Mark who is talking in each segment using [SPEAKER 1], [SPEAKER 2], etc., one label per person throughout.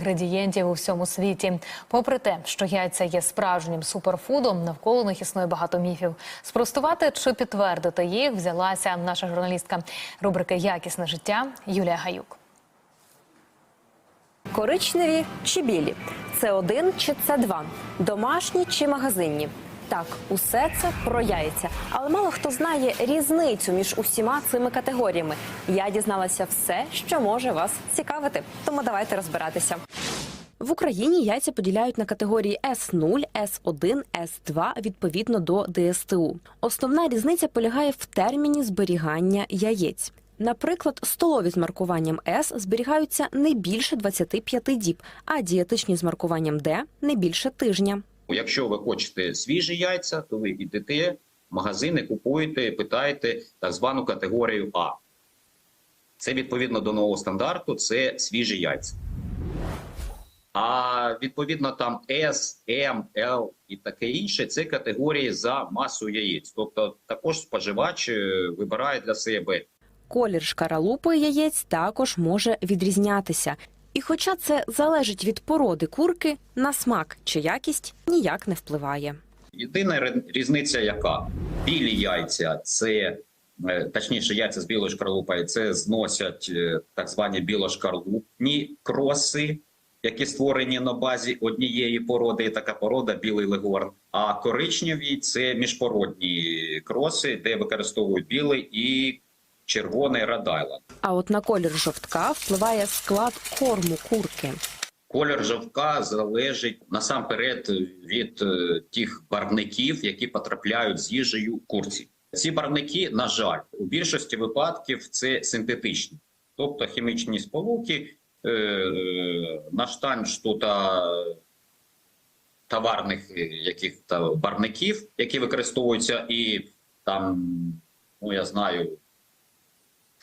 [SPEAKER 1] Градієнтів у всьому світі. Попри те, що яйця є справжнім суперфудом, навколо них існує багато міфів. Спростувати чи підтвердити їх взялася наша журналістка рубрики Якісне життя Юлія Гаюк.
[SPEAKER 2] Коричневі чи білі? Це один чи це два? Домашні чи магазинні? Так, усе це про яйця, але мало хто знає різницю між усіма цими категоріями. Я дізналася все, що може вас цікавити. Тому давайте розбиратися. В Україні яйця поділяють на категорії С0, С1, С2 відповідно до ДСТУ. Основна різниця полягає в терміні зберігання яєць. Наприклад, столові з маркуванням С зберігаються не більше 25 діб, а дієтичні з маркуванням Д не більше тижня.
[SPEAKER 3] Якщо ви хочете свіжі яйця, то ви йдете в магазини, купуєте, питаєте так звану категорію А. Це відповідно до нового стандарту, це свіжі яйця. А відповідно там S, M, L і таке інше це категорії за масою яєць. Тобто також споживач е, вибирає для себе
[SPEAKER 2] Колір шкаралупи яєць також може відрізнятися. І хоча це залежить від породи курки, на смак чи якість ніяк не впливає.
[SPEAKER 3] Єдина різниця, яка білі яйця, це е, точніше, яйця з білою шкарлупою, це зносять е, так звані білошкарлупні кроси, які створені на базі однієї породи. Така порода білий легорн. А коричневі це міжпородні кроси, де використовують білий і червоний радайланд.
[SPEAKER 2] А от на колір жовтка впливає склад корму курки.
[SPEAKER 3] Колір жовтка залежить насамперед від е, тих барвників, які потрапляють з їжею курці. Ці барвники, на жаль, у більшості випадків це синтетичні, тобто хімічні сполуки, е, на штанж тут товарних е, яких то барвників, які використовуються і там, ну я знаю,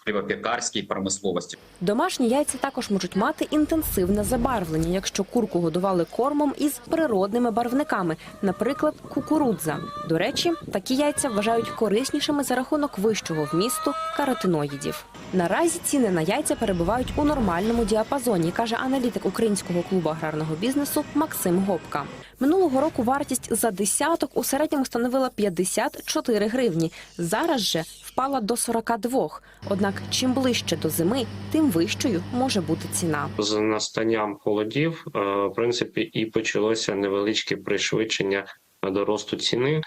[SPEAKER 3] в хлібопекарській промисловості.
[SPEAKER 2] Домашні яйця також можуть мати інтенсивне забарвлення, якщо курку годували кормом із природними барвниками, наприклад, кукурудза. До речі, такі яйця вважають кориснішими за рахунок вищого вмісту каротиноїдів. Наразі ціни на яйця перебувають у нормальному діапазоні, каже аналітик українського клубу аграрного бізнесу Максим Гопка. Минулого року вартість за десяток у середньому становила 54 гривні. Зараз же впала до 42. Однак, чим ближче до зими, тим вищою може бути ціна.
[SPEAKER 4] з настанням холодів, е, в принципі, і почалося невеличке пришвидшення до росту ціни.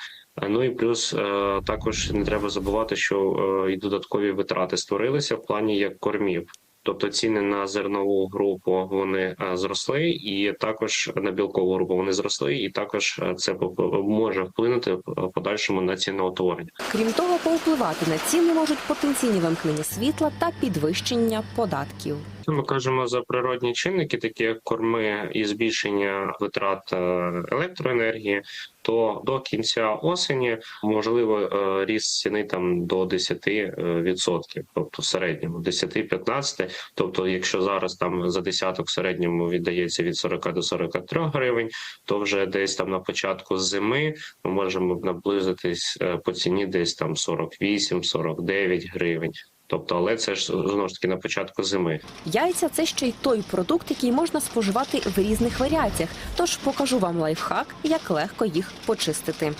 [SPEAKER 4] Ну і плюс е, також не треба забувати, що е, і додаткові витрати створилися в плані як кормів. Тобто ціни на зернову групу вони е, зросли, і також на білкову групу вони зросли, і також е, це може вплинути в подальшому на ціноутворення.
[SPEAKER 2] Крім того, повпливати на ціни можуть потенційні вимкнення світла та підвищення податків.
[SPEAKER 4] Ми кажемо за природні чинники, такі як корми і збільшення витрат е, електроенергії. То до кінця осені можливо е, ріст ціни там до 10%, відсотків, тобто в середньому 10-15. Тобто, якщо зараз там за десяток в середньому віддається від 40 до 43 гривень, то вже десь там на початку зими ми можемо наблизитись е, по ціні десь там 48-49 гривень. Тобто, але це ж знову ж таки на початку зими.
[SPEAKER 2] Яйця це ще й той продукт, який можна споживати в різних варіаціях. Тож покажу вам лайфхак, як легко їх почистити.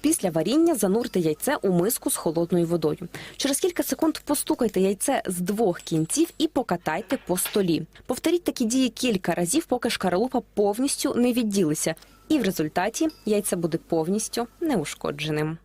[SPEAKER 2] Після варіння занурте яйце у миску з холодною водою. Через кілька секунд постукайте яйце з двох кінців і покатайте по столі. Повторіть такі дії кілька разів, поки шкаралупа повністю не відділиться. І в результаті яйце буде повністю неушкодженим.